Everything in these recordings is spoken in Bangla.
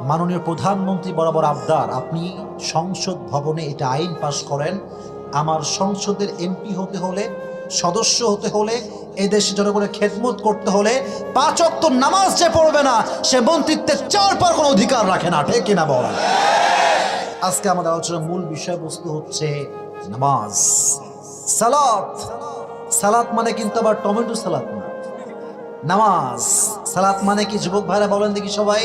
মাননীয় প্রধানমন্ত্রী বরাবর আবদার, আপনি সংসদ ভবনে এটা আইন পাশ করেন। আমার সংসদের এমপি হতে হলে, সদস্য হতে হলে, এদেশে জনগণের খেদমত করতে হলে পাঁচ অক্ত নামাজ যে পড়বে না, সে মন্ত্রিত্বের চার পর কোনো অধিকার রাখে না, ঠিক কিনা বলা আজকে আমাদের আলোচনার মূল বিষয়বস্তু হচ্ছে নামাজ। সালাত। সালাত মানে কিন্তু আবার টমেটো সালাত না। নামাজ। সালাত মানে কি? যুবক ভাইরা বলেন দেখি সবাই।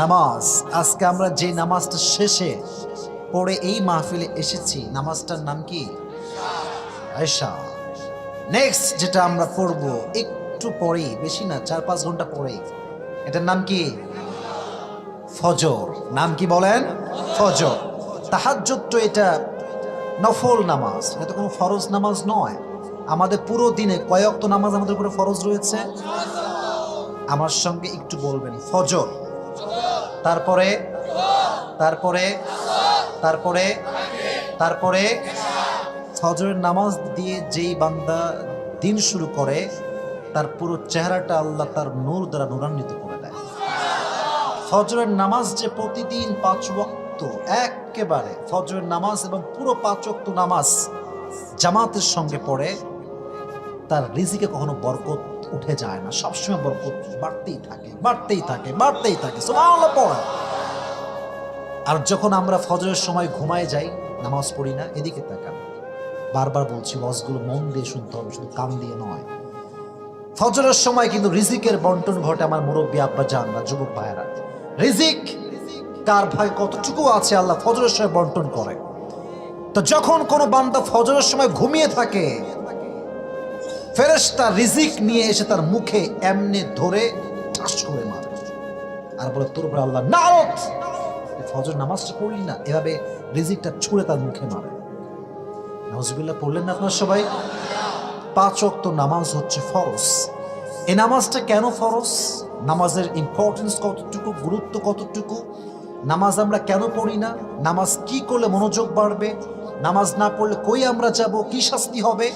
নামাজ। আজকে আমরা যে নামাজটা শেষে পড়ে এই মাহফিলে এসেছি, নামাজটার নাম কি? আয়সা নেক্সট যেটা আমরা পড়ব, একটু পরেই, বেশি না, চার পাঁচ ঘণ্টা পরেই। এটার নাম কি? ফজর। নাম কি বলেন? ফজর। তাহাজ্জুদ তো এটা নফল নামাজ, এটা কোনো ফরজ নামাজ নয়। আমাদের পুরো দিনে কয়েকত নামাজ আমাদের উপরে ফরজ রয়েছে? আমার সঙ্গে একটু বলবেন। ফজর। তারপরে? তারপরে? তারপরে? তারপরে? ফজরের নামাজ দিয়ে যেই বান্দা দিন শুরু করে, তার পুরো চেহারাটা আল্লাহ তার নূর দ্বারা নূরান্বিত করে দেয়। ফজরের নামাজ যে প্রতিদিন পাঁচ ওয়াক্ত, একেবারে ফজরের নামাজ এবং পুরো পাঁচ ওয়াক্ত নামাজ জামাতের সঙ্গে পড়ে, তার রিজিকে কখনো বরকত উঠে যায় না। সবসময় বরকত বাড়তেই থাকে বাড়তেই থাকে বাড়তেই থাকে। পড়ে আর যখন আমরা ফজরের সময় ঘুমায় যাই, নামাজ পড়ি না, এদিকে তাকান। বারবার বলছি ওয়াজগুলো মন দিয়ে শুনতে হবে, শুধু কান দিয়ে নয়। ফজরের সময় কিন্তু রিজিকের বন্টন ঘটে আমার মুরব্বী আব্বা জানরা যুবক ভাইয়েরা। রিজিক কার ভাই কতটুকু আছে, আল্লাহ ফজরের সময় বন্টন করে। তো যখন কোনো বান্দা ফজরের সময় ঘুমিয়ে থাকে ফেরেশতা রিজিক নিয়ে এসে তার মুখে এমনি ধরে ঠাস করে মারে। আর বলে, তোর উপরে আল্লাহ নারত ফজর নামাজটা পড়লি না, এভাবে রিজিকটা ছুঁড়ে তার মুখে মারে। নজবিল্লা পড়লেন না আপনার সবাই? পাঁচ অক্ত নামাজ হচ্ছে ফরজ। এ নামাজটা কেন ফরজ? নামাজের ইম্পর্টেন্স কতটুকু? গুরুত্ব কতটুকু? নামাজ আমরা কেন পড়ি না? নামাজ কি করলে মনোযোগ বাড়বে? নামাজ না পড়লে কই আমরা যাব? কি শাস্তি হবে?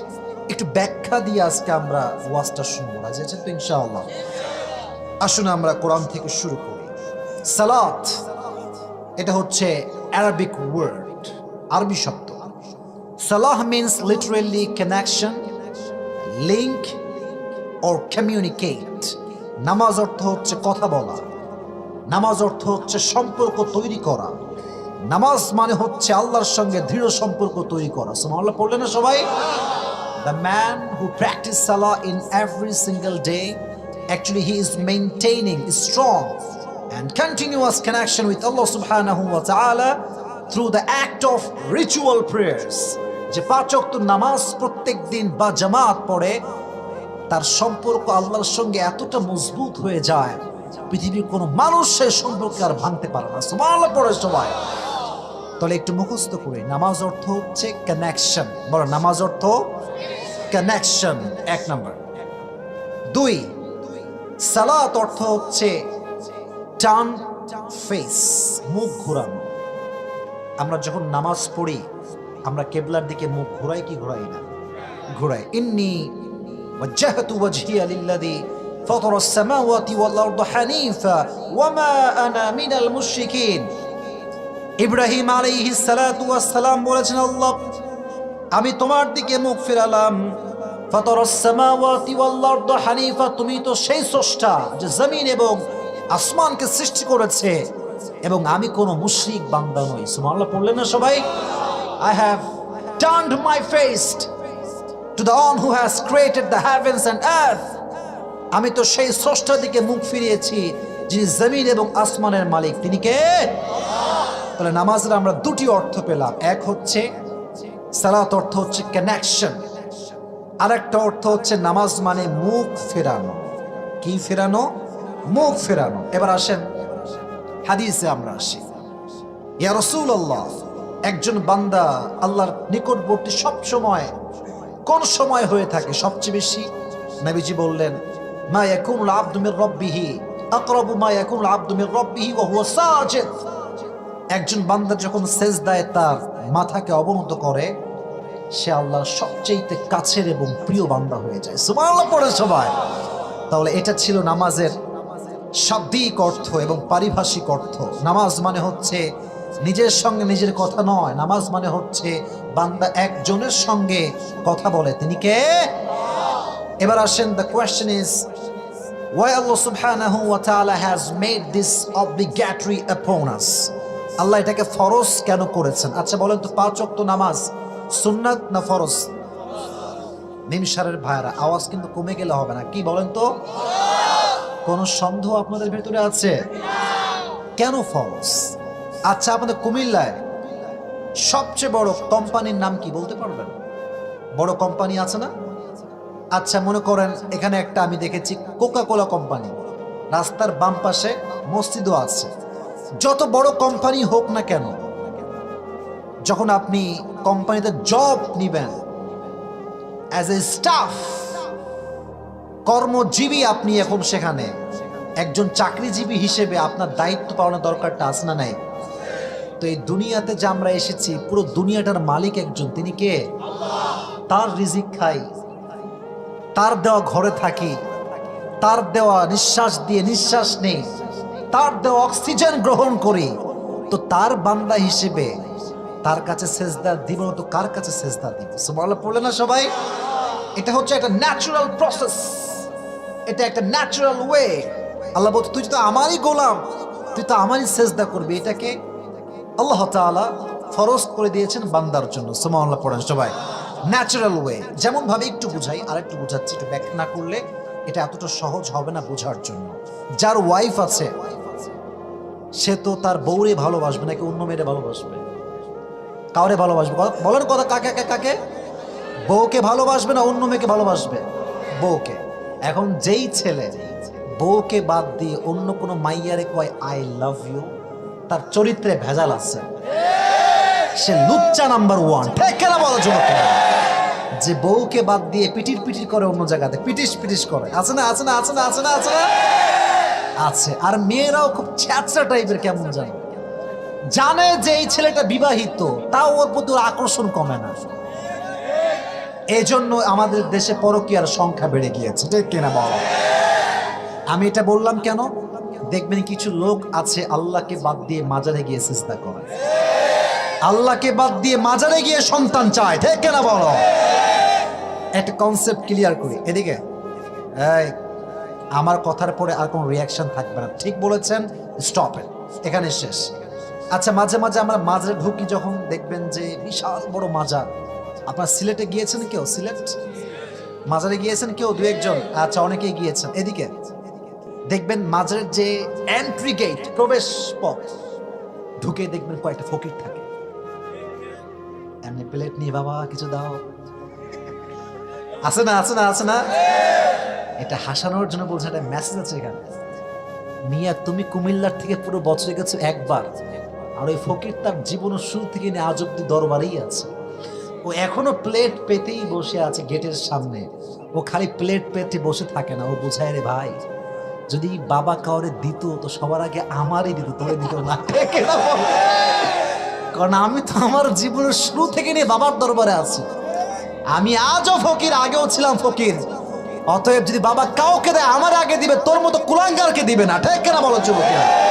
একটু ব্যাখ্যা দিয়ে আজকে আমরা ওয়াজটা শুনব। রাজি আছেন তো, ইনশাআল্লাহ? আসুন আমরা কোরআন থেকে শুরু করি। সালাত, এটা হচ্ছে অ্যারাবিক ওয়ার্ড, আরবি শব্দ। সালাহ means literally connection link or communicate নামাজ অর্থ হচ্ছে কথা বলা। নামাজ অর্থ হচ্ছে সম্পর্ক তৈরি করা। নামাজ মানে হচ্ছে আল্লাহর সঙ্গে দৃঢ় সম্পর্ক তৈরি করা। সুবহানাল্লাহ, পড়লেন না সবাই? The man who practices Salah in every single day, actually he is maintaining a strong and continuous connection with Allah subhanahu wa ta'ala through the act of ritual prayers. যে পাঁচ ওয়াক্ত নামাজ প্রত্যেক দিন বা জামাত পড়ে তার সম্পর্ক আল্লাহর সঙ্গে এতটা মজবুত হয়ে যায় পৃথিবীর কোনো মানুষ সেই সম্পর্কে আর ভাঙতে পারে না সুবহানাল্লাহ পড়ে সবাই তাহলে একটু মুখস্থ করে নামাজ অর্থ হচ্ছে কানেকশন বলো নামাজ অর্থ কানেকশন এক নম্বর দুই সালাত অর্থ হচ্ছে টার্ন ফেস মুখ ঘোরানো আমরা যখন নামাজ পড়ি আমরা কেবলার দিকে মুখ ঘোরাই কি ঘোরাই না ঘোরাই ইন্নি وجهت وجهي للذي فطر السماوات والأرض حنيفا وما أنا من المشركين ইব্রাহিম আলাইহি সালাম বলেছেন, আল্লাহ, আমি তোমার দিকে মুখ ফিরালাম। হানিফা, তুমি তো সেই স্রষ্টা যে জমিন এবং আসমানকে সৃষ্টি করেছে এবং আমি কোনো মুশরিক বান্দা নই। সুবহানাল্লাহ, পড়লেন না সবাই? I have turned my face to the one who has created the heavens and earth আমি তো সেই স্রষ্টার দিকে মুখ ফিরিয়েছি, যিনি জমিন এবং আসমানের মালিক। তিনি কে? তাহলে নামাজের আমরা দুটি অর্থ পেলাম। এক হচ্ছে সালাত, অর্থ হচ্ছে কানেকশন আর একটা অর্থ হচ্ছে নামাজ মানে মুখ ফেরানো। কি ফেরানো? মুখ ফেরানো। এবার আসেন হাদিসে আমরা আসি। ইয়া রাসূলুল্লাহ, একজন বান্দা আল্লাহর নিকটবর্তী সব সময় কোন সময় হয়ে থাকে? সবচেয়ে বেশি নবীজি বললেন, মা ইয়াকুনুল আবদু মির রাব্বিহি, আকরাবু মা ইয়াকুনুল আবদু মির রাব্বিহি ওয়া হুয়া সাজিদ। একজন বান্দা যখন সেজদায় তার মাথাকে অবনত করে, সে আল্লাহর সবচেয়ে কাছের এবং প্রিয় বান্দা হয়ে যায়। সুবহানাল্লাহ, পড়ে সবাই। তাহলে এটা ছিল নামাজের শাব্দিক অর্থ এবং পারিভাষিক অর্থ। নামাজ মানে হচ্ছে নিজের সঙ্গে নিজের কথা নয়। নামাজ মানে হচ্ছে বান্দা একজনের সঙ্গে কথা বলে। তিনি কে? এবার আসেন the question is why Allah subhanahu wa ta'ala has made this obligatory upon us? আল্লাহ এটাকে ফরজ কেন করেছেন? আচ্ছা বলেন তো, পাঁচ ওয়াক্ত নামাজ সুন্নাত না ফরজ? নিমসারের ভাইরা আওয়াজ কিন্তু কমে গেলে হবে না। কি বলেন তো? কোন সন্দেহ আপনাদের ভেতরে আছে? কেন ফরজ? আচ্ছা আপনাদের কুমিল্লায় সবচেয়ে বড় কোম্পানির নাম কি বলতে পারবেন? বড় কোম্পানি আছে না? আচ্ছা মনে করেন এখানে একটা আমি দেখেছি কোকা কোলা কোম্পানি। রাস্তার বাম পাশে মসজিদও আছে। যত বড় কোম্পানি হোক না কেন, যখন আপনি কোম্পানিতে জব নিবেন অ্যাজ এ স্টাফ কর্মজীবী আপনি এখন সেখানে, একজন চাকরিজীবী হিসেবে আপনার দায়িত্ব পালনের দরকারটা আছে না নাই? তো এই দুনিয়াতে যে আমরা এসেছি, পুরো দুনিয়াটার মালিক একজন, তিনি কে? তার রিজিক খাই, তার দেওয়া ঘরে থাকি, তার দেওয়া নিঃশ্বাস দিয়ে নিঃশ্বাস নেই। তার দেওয়া অক্সিজেন গ্রহণ করি। তো তার বান্দা হিসেবে তার কাছে সেজদা দিব তো কার কাছে সেজদা দিব? সুবহানাল্লাহ, পড়লে না সবাই? এটা হচ্ছে একটা ন্যাচারাল প্রসেস এটা একটা ন্যাচারাল ওয়ে আল্লাহ বলতে তুই তো আমারই গোলাম, তুই তো আমারই সেজদা করবি। এটাকে আল্লাহ তাআলা ফরজ করে দিয়েছেন বান্দার জন্য। সুবহানাল্লাহ, পড়েন সবাই। ন্যাচারাল ওয়ে যেমন ভাবে একটু বুঝাই আর একটু বুঝাচ্ছি, একটু ব্যাখ্যা না করলে এটা এতটা সহজ হবে না বোঝার জন্য। যার ওয়াইফ আছে সে তো তার বউরে ভালোবাসবে নাকি অন্য মেয়েরে ভালোবাসবে? কাউরে ভালোবাসবে? বলেন কথা, কাকে কাকে বউকে ভালোবাসবে না অন্য মেয়েকে ভালোবাসবে? বউকে। এখন যেই ছেলে, বউকে বাদ দিয়ে অন্য কোনো মাইয়ারে কয়, আই লাভ ইউ, তার চরিত্রে ভেজাল আছে। সে লুচ্চা নাম্বার ওয়ান। ঠিক না বলো, যুবক? যে বউকে বাদ দিয়ে পিটির পিটির করে অন্য জায়গাতে, পিটিস পিটিস করে। আছে না আছে না আছে না আছে না আছে না? আছে। আর মেয়েরাও খুব ছ্যাচরা টাইপের, কেমন জানে? জানে যে এই ছেলেটা বিবাহিত, তাও ওর প্রতি ওর আকর্ষণ কমে না। এই জন্য আমাদের দেশে পরকীয়ার সংখ্যা বেড়ে গিয়েছে, ঠিক কিনা বলো? আমি এটা বললাম কেন? দেখবেন কিছু লোক আছে আল্লাহকে বাদ দিয়ে মাজারে গিয়ে চেষ্টা করে। আল্লাহকে বাদ দিয়ে মাজারে গিয়ে সন্তান চায়, ঠিক কিনা বলো? একটা কনসেপ্ট ক্লিয়ার করি, এদিকে। এই আমার কথার পরে আর কোনো রিয়াকশন থাকবে না। ঠিক বলেছেন স্টপ এখানে শেষ। আচ্ছা মাঝে মাঝে আমরা মাঝে ঢুকি যখন দেখবেন যে বিশাল বড় মাজার। আপনার সিলেটে গিয়েছেন কেউ? সিলেট? মাজারে গিয়েছেন কেউ? দু একজন? আচ্ছা অনেকেই গিয়েছেন। এদিকে। দেখবেন মাজারের যে এন্ট্রি গেট প্রবেশ পথ, ঢুকে দেখবেন কয়েকটা ফকির থাকে। এমনি প্লেট নিয়ে, বাবা, কিছু দাও। আছে না আছে না আছে না? এটা হাসানোর জন্য বলছে, একটা মেসেজ আছে এখানে। মিয়া, তুমি কুমিল্লার থেকে পুরো বছরে গেছো একবার। আর ওই ফকির তার জীবনের শুরু থেকে নিয়ে আজ অব্দি দরবারেই আছে। ও এখনও প্লেট পেতেই বসে আছে গেটের সামনে। ও খালি প্লেট পেতে বসে থাকে না। ও বোঝায় রে ভাই, যদি বাবা কাউরে দিত, তো সবার আগে আমারই দিত, তোরে দিত না। কারণ আমি তো আমার জীবনের শুরু থেকে নিয়ে বাবার দরবারে আছি। আমি আজও ফকির, আগেও ছিলাম ফকির। অতএব যদি বাবা কাউকে দেয়, আমার আগে দিবে, তোর মতো কুলাঙ্গারকে দিবে না। ঠিক কেনা বলো, যুবকেরা?